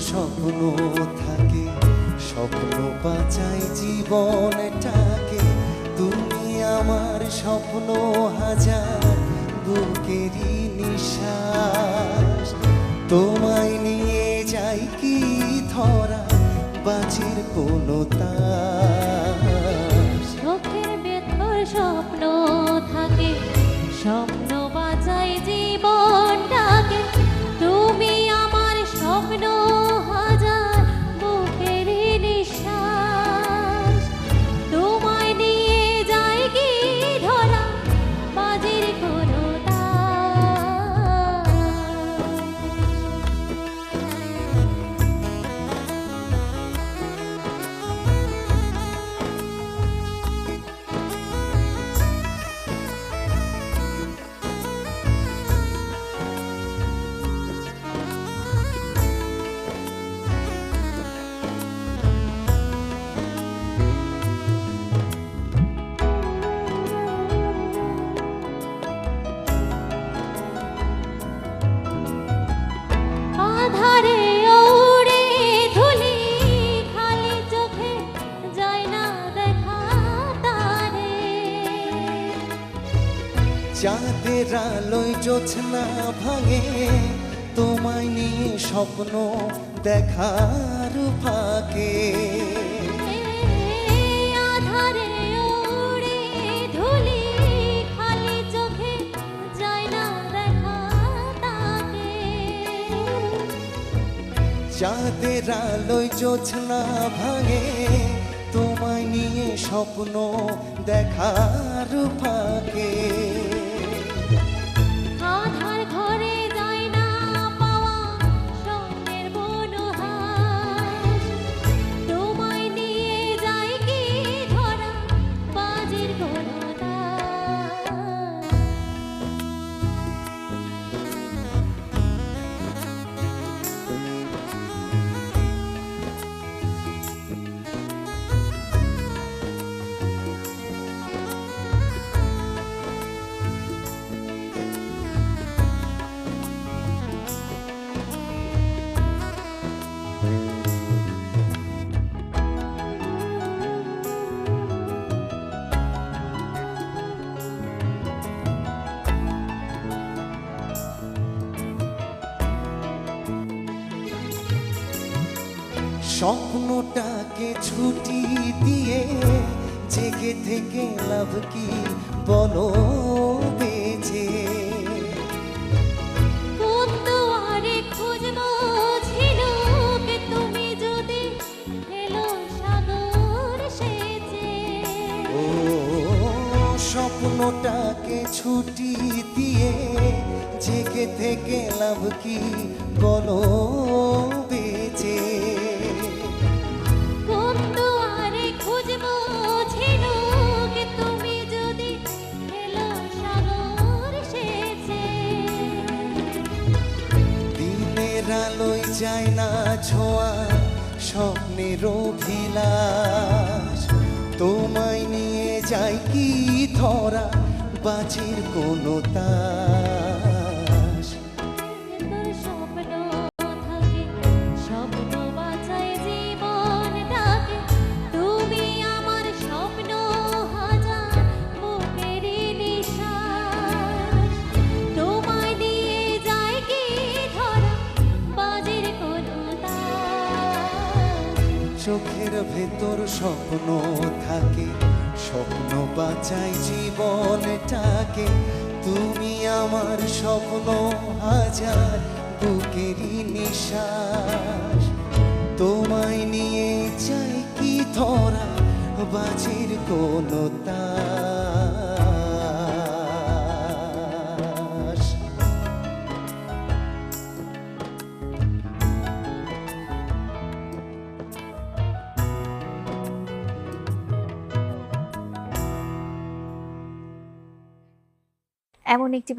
স্বপ্ন থাকে, স্বপ্ন বাঁচাই জীবনটাকে। তুমি আমার স্বপ্ন হাজার, বুকেরই নিঃশ্বাস। তোমায় নিয়ে যাই কি ধরা, বাঁচির কোনো তাস চাঁদের আলোয় জোছনা ভাঙে তোমায় নিয়ে স্বপ্ন দেখার ফাঁকে। চাঁদের আলোয় জোছনা ভাঙে তোমায় নিয়ে স্বপ্ন দেখার ফাঁকে। বাজির কোনো দাস স্বপ্নটাকে ছুটি দিয়ে জেগে থেকে লাভ কি বলো ও স্বপ্নটাকে ছুটি দিয়ে জেগে থেকে লাভ কি বলো আলোয় যায় না ছোঁয়া স্বপ্নের অভিলাষ। তোমায় নিয়ে যায় কি ধরা বাঁচির কোনো তাস চোখের ভেতর স্বপ্ন থাকে, স্বপ্ন বাঁচাই জীবনটাকে। তুমি আমার স্বপ্ন হাজার বুকেরই নিশ্বাস। তোমায় নিয়ে চাই কি ধরা বাজির কোনো তাস এমন একটি